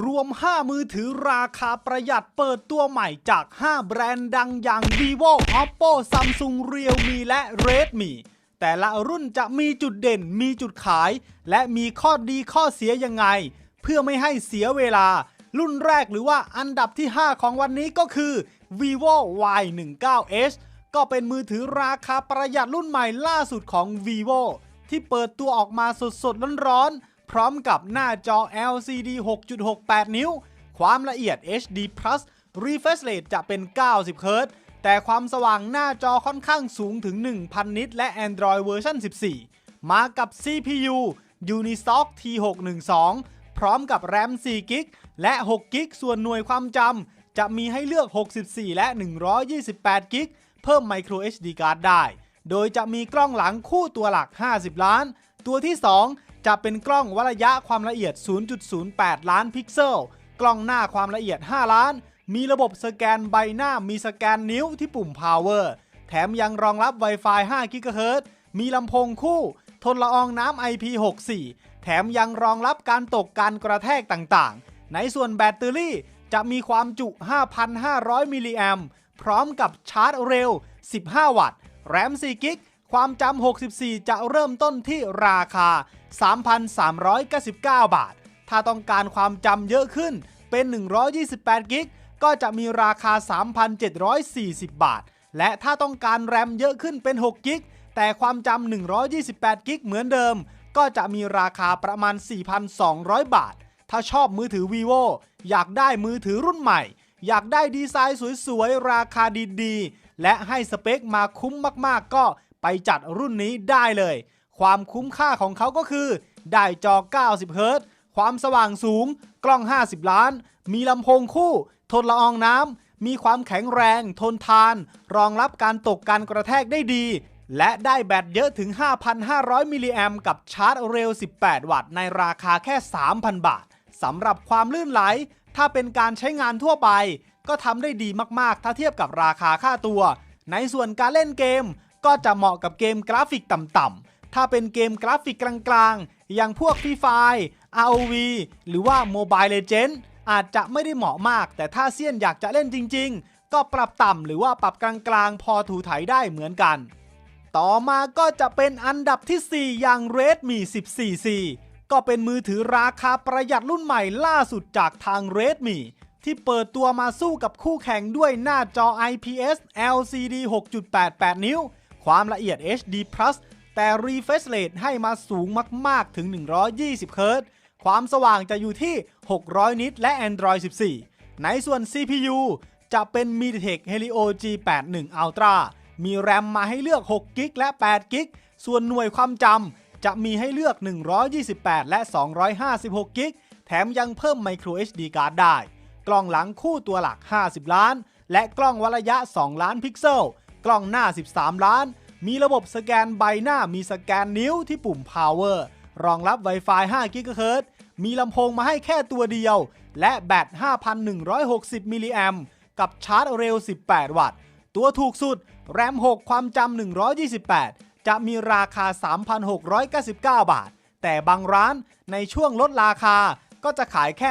รวม 5 มือถือราคาประหยัดเปิดตัวใหม่จาก 5 แบรนด์ดังอย่าง vivo oppo samsung realme และ redmi แต่ละรุ่นจะมีจุดเด่น มีจุดขาย และมีข้อดีข้อเสียยังไง เพื่อไม่ให้เสียเวลา รุ่นแรกหรือว่าอันดับที่ 5 ของวันนี้ก็คือ vivo y 1 9 h ก็เป็นมือถือราคาประหยัดรุ่นใหม่ล่าสุดของ vivo ที่เปิดตัวออกมาสดๆร้อนๆ พร้อมกับหน้าจอ LCD 6.68 นิ้ว ความละเอียด HD Plus Refresh Rate จะเป็น 90 h z แต่ความสว่างหน้าจอค่อนข้างสูงถึง 1,000 นิตและ Android เวอร์ชัน14 มากับ CPU Unisoc T612 พร้อมกับ RAM 4 g b และ6 g b ส่วนหน่วยความจำจะมีให้เลือก 64 และ 128 g b เพิ่ม Micro SD card ได้ โดยจะมีกล้องหลังคู่ตัวหลัก 50 ล้าน ตัวที่ 2 จะเป็นกล้องวัดระยะความละเอียด 0.08 ล้านพิกเซล กล้องหน้าความละเอียด 5 ล้าน มีระบบสแกนใบหน้า มีสแกนนิ้วที่ปุ่ม power แถมยังรองรับ Wi-Fi 5 GHz มีลำโพงคู่ ทนละอองน้ำ IP64 แถมยังรองรับการตกการกระแทกต่างๆ ในส่วนแบตเตอรี่จะมีความจุ 5,500 มิลลิแอมป์พร้อมกับชาร์จเร็ว 15 วัตต์ แรม 4 กิก ความจำ 64 จะเริ่มต้นที่ราคา 3,399 บาท ถ้าต้องการความจำเยอะขึ้นเป็น 128 กิก ก็จะมีราคา 3,740 บาท และถ้าต้องการแรมเยอะขึ้นเป็น 6 กิก แต่ความจำ 128 กิก เหมือนเดิม ก็จะมีราคาประมาณ 4,200 บาท ถ้าชอบมือถือ vivo อยากได้มือถือรุ่นใหม่ อยากได้ดีไซน์สวยๆ ราคาดีๆ และให้สเปคมาคุ้มมากๆ ก็ ไปจัดรุ่นนี้ได้เลย ความคุ้มค่าของเขาก็คือ ได้จอ 90 เฮิรตซ์ความสว่างสูง กล้อง 50 ล้าน มีลำโพงคู่ ทนละอองน้ำ มีความแข็งแรง ทนทาน รองรับการตกการกระแทกได้ดี และได้แบตเยอะถึง 5,500 มิลลิแอมกับชาร์จเร็ว 18 วัตต์ในราคาแค่ 3,000 บาทสำหรับความลื่นไหล ถ้าเป็นการใช้งานทั่วไป ก็ทำได้ดีมาก ๆ ถ้าเทียบกับราคาค่าตัว ในส่วนการเล่นเกม ก็จะเหมาะกับเกมกราฟิกต่ำๆถ้าเป็นเกมกราฟิกกลางๆ อย่างพวก Free Fire ROV หรือว่า Mobile Legends อาจจะไม่ได้เหมาะมาก แต่ถ้าเซียนอยากจะเล่นจริง ๆ ก็ปรับต่ำหรือว่าปรับกลางๆ พอถูถ่ายได้เหมือนกัน ต่อมาก็จะเป็นอันดับที่ 4 อย่าง Redmi 14C ก็เป็นมือถือราคาประหยัดรุ่นใหม่ล่าสุดจากทาง Redmi ที่เปิดตัวมาสู้กับคู่แข่งด้วยหน้าจอ IPS LCD 6.88 นิ้ว ความละเอียด HD แต่ Refresh Rate ให้มาสูงมากๆถึง 120เฮิรตซ์ความสว่างจะอยู่ที่ 600 นิตและ Android 14 ในส่วน CPU จะเป็น MediaTek Helio G81 Ultra มีแรมมาให้เลือก6กิกและ8กิกส่วนหน่วยความจำจะมีให้เลือก 128 และ 256กิกแถมยังเพิ่ม Micro SD card ได้ กล้องหลังคู่ตัวหลัก 50 ล้าน และกล้องวัดระยะ 2 ล้านพิกเซล กล้องหน้า 13 ล้าน มีระบบสแกนใบหน้ามีสแกนนิ้วที่ปุ่ม power รองรับ Wi-Fi 5 GHz มีลำโพงมาให้แค่ตัวเดียว และแบต 5,160 มิลลิแอมกับชาร์จเร็ว 18 วัตต์ ตัวถูกสุด แรม 6 ความจำ 128 จะมีราคา 3,699 บาท แต่บางร้านในช่วงลดราคาก็จะขายแค่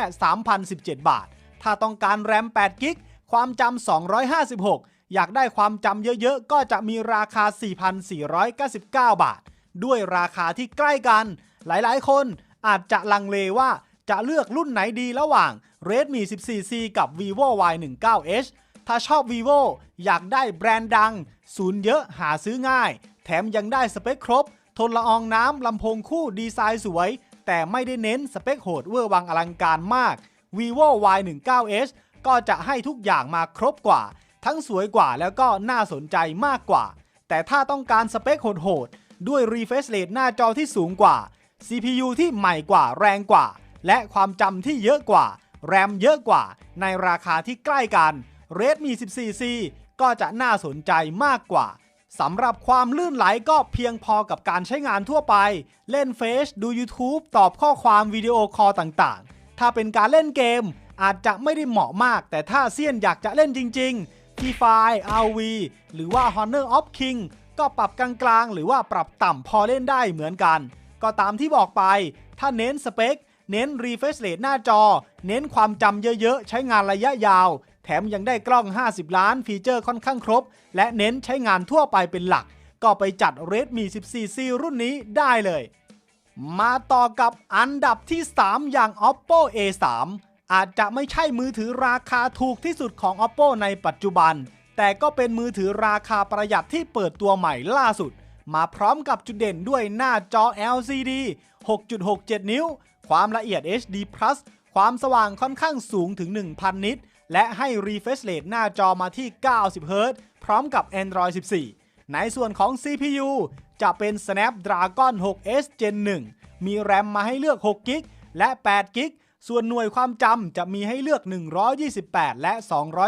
3,017 บาท ถ้าต้องการแรม 8 กิก ความจำ 256 อยากได้ความจำเยอะๆ ก็จะมีราคา 4,499 บาท ด้วยราคาที่ใกล้กัน หลายๆ คนอาจจะลังเลว่าจะเลือกรุ่นไหนดีระหว่าง Redmi 14C กับ Vivo Y19H ถ้าชอบ vivo อยากได้แบรนด์ดัง ศูนย์เยอะหาซื้อง่าย แถมยังได้สเปคครบ ทนละอองน้ำลำโพงคู่ดีไซน์สวย แต่ไม่ได้เน้นสเปคโหดเวอร์วังอลังการมาก vivo Y19H ก็จะให้ทุกอย่างมาครบกว่า ทั้งสวยกว่าแล้วก็น่าสนใจมากกว่า แต่ถ้าต้องการสเปคโหดๆ ด้วย refresh rate หน้าจอที่สูงกว่า CPU ที่ใหม่กว่าแรงกว่า และความจำที่เยอะกว่า แรมเยอะกว่า ในราคาที่ใกล้กัน Redmi 14C ก็จะน่าสนใจมากกว่าสำหรับความลื่นไหลก็เพียงพอกับการใช้งานทั่วไป เล่นเฟซดู YouTube ตอบข้อความวิดีโอคอลต่างๆ ถ้าเป็นการเล่นเกม อาจจะไม่ได้เหมาะมาก แต่ถ้าเซียนอยากจะเล่นจริง ๆ Free Fire RV หรือว่า Honor of King ก็ปรับกลางๆ หรือว่าปรับต่ำพอเล่นได้เหมือนกัน ก็ตามที่บอกไป ถ้าเน้นสเปค เน้น refresh rate หน้าจอ เน้นความจำเยอะๆ ใช้งานระยะยาว แถมยังได้กล้อง 50 ล้านฟีเจอร์ค่อนข้างครบ และเน้นใช้งานทั่วไปเป็นหลัก ก็ไปจัด Redmi 14C รุ่นนี้ได้เลย มาต่อกับอันดับที่ 3 อย่าง Oppo A3 อาจจะไม่ใช่มือถือราคาถูกที่สุดของ Oppo ในปัจจุบัน แต่ก็เป็นมือถือราคาประหยัดที่เปิดตัวใหม่ล่าสุด มาพร้อมกับจุดเด่นด้วยหน้าจอ LCD 6.67 นิ้ว ความละเอียด HD Plus ความสว่างค่อนข้างสูงถึง 1,000 นิตและให้ refresh rate หน้าจอมาที่ 90 Hz พร้อมกับ Android 14 ในส่วนของ CPU จะเป็น Snapdragon 6S Gen 1 มีแรมมาให้เลือก6 g b และ8 g b ส่วนหน่วยความจำจะมีให้เลือก 128 และ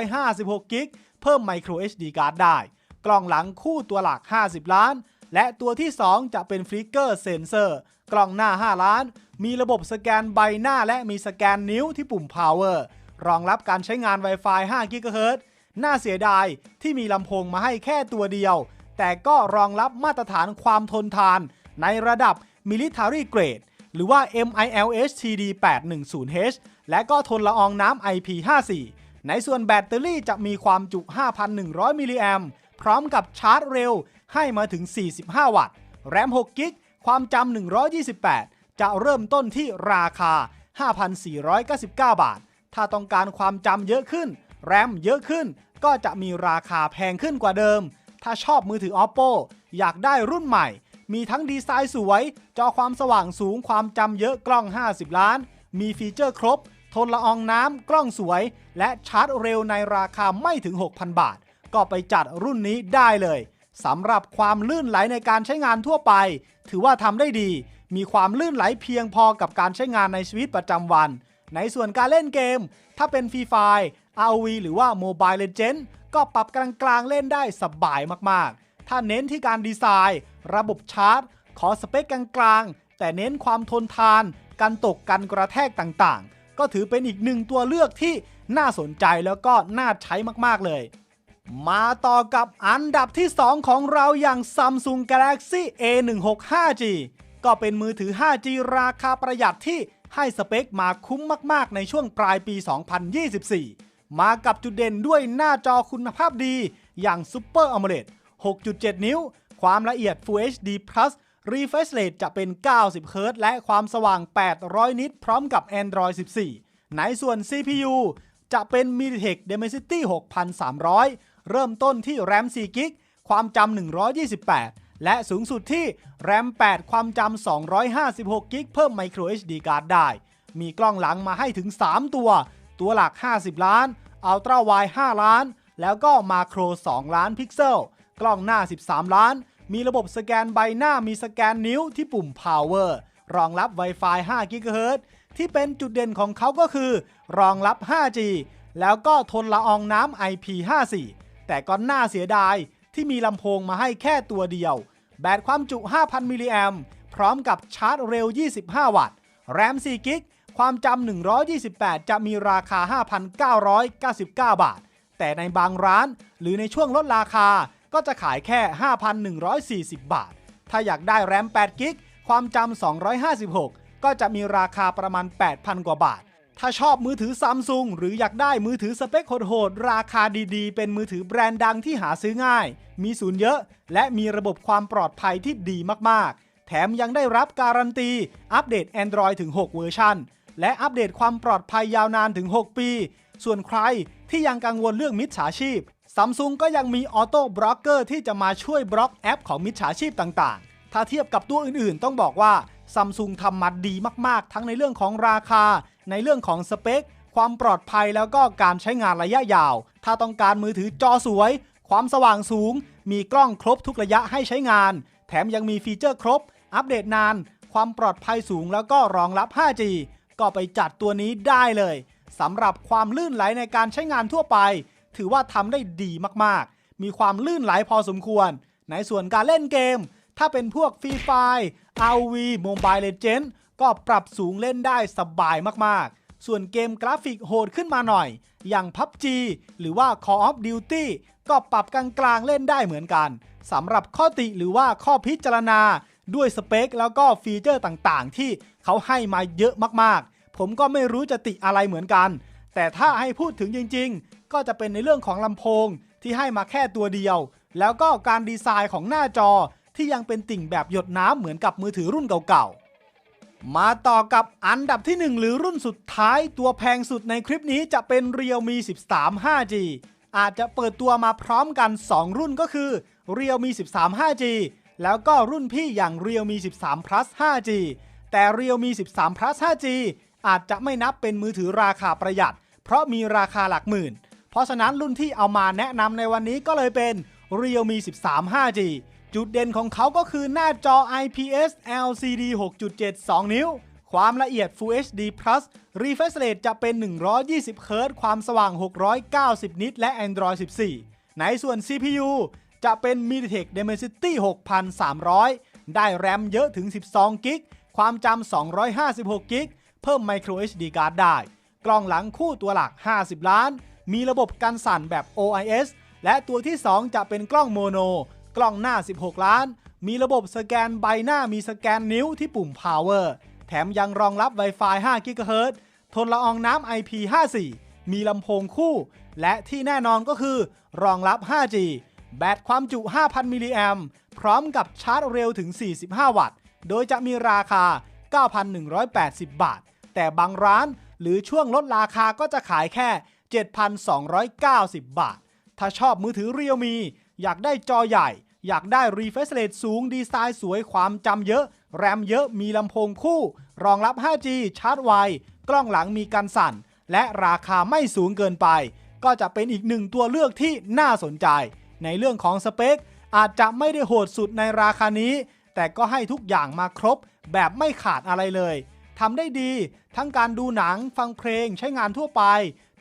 256 g b เพิ่ม Micro SD card ได้ กล้องหลังคู่ตัวหลัก 50 ล้าน และตัวที่ 2 จะเป็นฟลิกเกอร์เซนเซอร์ กล้องหน้า 5 ล้าน มีระบบสแกนใบหน้าและมีสแกนนิ้วที่ปุ่ม Power รองรับการใช้งาน Wi-Fi 5 GHz น่าเสียดายที่มีลำโพงมาให้แค่ตัวเดียว แต่ก็รองรับมาตรฐานความทนทานในระดับ Military Grade หรือว่า MILH TD 810H และก็ทนละอองน้ำ IP54 ในส่วนแบตเตอรี่จะมีความจุ 5,100 มิลลิแอมพร้อมกับชาร์จเร็วให้มาถึง 45 วัตต์ แรม 6 กิก ความจำ 128 จะเริ่มต้นที่ราคา 5,499 บาท ถ้าต้องการความจำเยอะขึ้น แรมเยอะขึ้น ก็จะมีราคาแพงขึ้นกว่าเดิม ถ้าชอบมือถือ Oppo อยากได้รุ่นใหม่ มีทั้งดีไซน์สวย จอความสว่างสูงความจำเยอะกล้อง 50 ล้าน มีฟีเจอร์ครบ ทนละอองน้ำกล้องสวย และชาร์จเร็วในราคาไม่ถึง 6,000 บาท ก็ไปจัดรุ่นนี้ได้เลยสำหรับความลื่นไหลในการใช้งานทั่วไป ถือว่าทำได้ดี มีความลื่นไหลเพียงพอกับการใช้งานในชีวิตประจำวัน ในส่วนการเล่นเกม ถ้าเป็นฟรีไฟ ROV หรือว่า Mobile Legends ก็ปรับกลางๆเล่นได้สบายมากๆ ถ้าเน้นที่การดีไซน์ ระบบชาร์จ ขอสเปคกลางๆ แต่เน้นความทนทาน การตกกันกระแทกต่างๆ ก็ถือเป็นอีกหนึ่งตัวเลือกที่น่าสนใจแล้วก็น่าใช้มากๆเลย มาต่อกับอันดับที่ 2 ของเราอย่าง Samsung Galaxy A16 5G ก็เป็นมือถือ 5G ราคาประหยัดที่ให้สเปคมาคุ้มมากๆ ในช่วงปลายปี 2024 มากับจุดเด่นด้วยหน้าจอคุณภาพดีอย่าง Super AMOLED 6.7 นิ้ว ความละเอียด Full HD Plus Refresh Rate จะเป็น 90 Hz และความสว่าง 800 นิตพร้อมกับ Android 14 ในส่วน CPU จะเป็น MediaTek Dimensity 6300 เริ่มต้นที่ RAM 4 g b ความจำ 128 และสูงสุดที่ RAM 8 ความจำ 256 g b เพิ่ม Micro HD card ได้ มีกล้องหลังมาให้ถึง 3 ตัว ตัวหลัก 50 ล้าน Ultra Wide 5 ล้าน แล้วก็ Macro 2 ล้านพิกเซล ล้องหน้า 13 ล้าน มีระบบสแกนใบหน้ามีสแกนนิ้วที่ปุ่ม Power รองรับ Wi-Fi 5 GHz ที่เป็นจุดเด่นของเขาก็คือ รองรับ 5G แล้วก็ทนละอองน้ำ IP54 แต่ก็น่าเสียดายที่มีลำโพงมาให้แค่ตัวเดียว แบตความจุ 5,000 มิลลิแอมพร้อมกับชาร์จเร็ว 25 วัตต์ แรม 4 กิก ความจำ 128 จะมีราคา 5,999 บาท แต่ในบางร้านหรือในช่วงลดราคา ก็จะขายแค่ 5,140 บาท ถ้าอยากได้แรม 8 กิก ความจำ 256 ก็จะมีราคาประมาณ 8,000 กว่าบาท ถ้าชอบมือถือซัมซุงหรืออยากได้มือถือสเปคโหดๆราคาดีๆ เป็นมือถือแบรนด์ดังที่หาซื้อง่าย มีศูนย์เยอะ และมีระบบความปลอดภัยที่ดีมากๆ แถมยังได้รับการันตี อัปเดต Android ถึง 6 เวอร์ชันและอัปเดตความปลอดภัยยาวนานถึง 6 ปี ส่วนใครที่ยังกังวลเรื่องมิจฉาชีพ ซัมซุงก็ยังมีออโต้บล็อกเกอร์ที่จะมาช่วยบล็อกแอปของมิจฉาชีพต่างๆ ถ้าเทียบกับตัวอื่นๆ ต้องบอกว่าซัมซุงทำมาดีมากๆ ทั้งในเรื่องของราคา ในเรื่องของสเปค ความปลอดภัยแล้วก็การใช้งานระยะยาว ถ้าต้องการมือถือจอสวย ความสว่างสูง มีกล้องครบทุกระยะให้ใช้งาน แถมยังมีฟีเจอร์ครบ อัปเดตนาน ความปลอดภัยสูงแล้วก็รองรับ 5G ก็ไปจัดตัวนี้ได้เลยสำหรับความลื่นไหลในการใช้งานทั่วไป ถือว่าทำได้ดีมากๆ มีความลื่นไหลพอสมควร ในส่วนการเล่นเกม ถ้าเป็นพวกฟรีไฟ RV Mobile Legends ก็ปรับสูงเล่นได้สบายมากๆ ส่วนเกมกราฟิกโหดขึ้นมาหน่อย อย่าง PUBG หรือว่า Call of Duty ก็ปรับกลางๆเล่นได้เหมือนกันสำหรับข้อติหรือว่าข้อพิจารณาด้วยสเปคแล้วก็ฟีเจอร์ต่างๆ ที่เขาให้มาเยอะมากๆ ผมก็ไม่รู้จะติอะไรเหมือนกัน แต่ถ้าให้พูดถึงจริงๆ ก็จะเป็นในเรื่องของลำโพงที่ให้มาแค่ตัวเดียว แล้วก็การดีไซน์ของหน้าจอที่ยังเป็นติ่งแบบหยดน้ำเหมือนกับมือถือรุ่นเก่าๆ มาต่อกับอันดับที่ 1 หรือรุ่นสุดท้ายตัวแพงสุดในคลิปนี้จะเป็น Realme 13 5G อาจจะเปิดตัวมาพร้อมกัน 2 รุ่นก็คือ Realme 13 5G แล้วก็รุ่นพี่อย่าง Realme 13 Plus 5G แต่ Realme 13 Plus 5G อาจจะไม่นับเป็นมือถือราคาประหยัด เพราะมีราคาหลักหมื่น เพราะฉะนั้นรุ่นที่เอามาแนะนำในวันนี้ก็เลยเป็น Realme 13 5G จุดเด่นของเขาก็คือหน้าจอ IPS LCD 6.72 นิ้ว ความละเอียด Full HD Plus Refresh Rate จะเป็น 120 Hz ความสว่าง 690 นิตและ Android 14 ในส่วน CPU จะเป็น MediaTek Dimensity 6300 ได้แรมเยอะถึง 12 กิก ความจำ 256 กิก เพิ่ม Micro SD card ได้ กล้องหลังคู่ตัวหลัก 50 ล้าน มีระบบกันสั่นแบบ OIS และตัวที่ 2 จะเป็นกล้องโมโน กล้องหน้า 16 ล้าน มีระบบสแกนใบหน้ามีสแกนนิ้วที่ปุ่ม Power แถมยังรองรับ Wi-Fi 5 GHz ทนละอองน้ำ IP54 มีลำโพงคู่ และที่แน่นอนก็คือ รองรับ 5G แบตความจุ 5,000 มิลลิแอมพร้อมกับชาร์จเร็วถึง 45 วัตต์ โดยจะมีราคา 9,180 บาท แต่บางร้านหรือช่วงลดราคาก็จะขายแค่ 7,290 บาท ถ้าชอบมือถือเรียวมี อยากได้จอใหญ่ อยากได้ refresh rate สูง ดีไซน์สวยความจำเยอะ แรมเยอะมีลำโพงคู่ รองรับ 5G ชาร์จไว กล้องหลังมีการสั่น และราคาไม่สูงเกินไป ก็จะเป็นอีกหนึ่งตัวเลือกที่น่าสนใจ ในเรื่องของสเปค อาจจะไม่ได้โหดสุดในราคานี้ แต่ก็ให้ทุกอย่างมาครบ แบบไม่ขาดอะไรเลยทำได้ดี ทั้งการดูหนังฟังเพลงใช้งานทั่วไป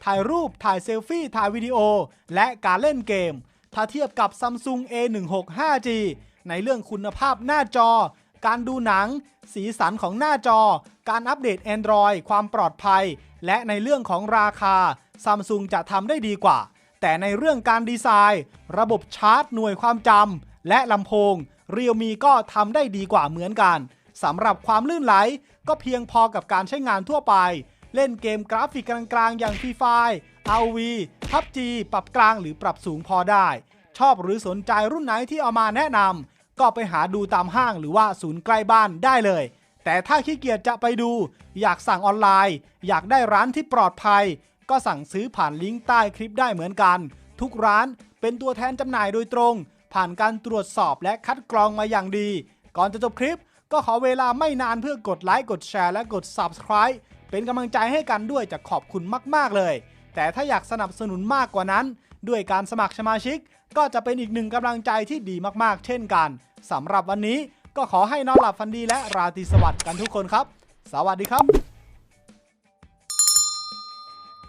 ถ่ายรูปถ่ายเซลฟี่ ถ่ายวิดีโอ และการเล่นเกม ถ้าเทียบกับ Samsung A16 5G ในเรื่องคุณภาพหน้าจอ การดูหนัง สีสันของหน้าจอ การอัปเดต Android ความปลอดภัย และในเรื่องของราคา Samsung จะทำได้ดีกว่า แต่ในเรื่องการดีไซน์ ระบบชาร์จหน่วยความจำและลำโพง Realme ก็ทำได้ดีกว่าเหมือนกันสำหรับความลื่นไหลก็เพียงพอกับการใช้งานทั่วไป เล่นเกมกราฟิกกลางๆ อย่าง Free Fire RV PUBG ปรับกลางหรือปรับสูงพอได้ ชอบหรือสนใจรุ่นไหนที่เอามาแนะนำก็ไปหาดูตามห้างหรือว่าศูนย์ใกล้บ้านได้เลย แต่ถ้าขี้เกียจจะไปดู อยากสั่งออนไลน์ อยากได้ร้านที่ปลอดภัย ก็สั่งซื้อผ่านลิงก์ใต้คลิปได้เหมือนกัน ทุกร้านเป็นตัวแทนจำหน่ายโดยตรง ผ่านการตรวจสอบและคัดกรองมาอย่างดี ก่อนจะจบคลิปก็ขอเวลาไม่นานเพื่อกดไลค์กดแชร์และกด Subscribe เป็นกำลังใจให้กันด้วยจะขอบคุณมาก ๆ เลย แต่ถ้าอยากสนับสนุนมากกว่านั้น ด้วยการสมัครสมาชิก ก็จะเป็นอีกหนึ่งกำลังใจที่ดีมากๆ เช่นกันสำหรับวันนี้ก็ขอให้นอนหลับฝันดีและราตรีสวัสดิ์กันทุกคนครับ สวัสดีครับ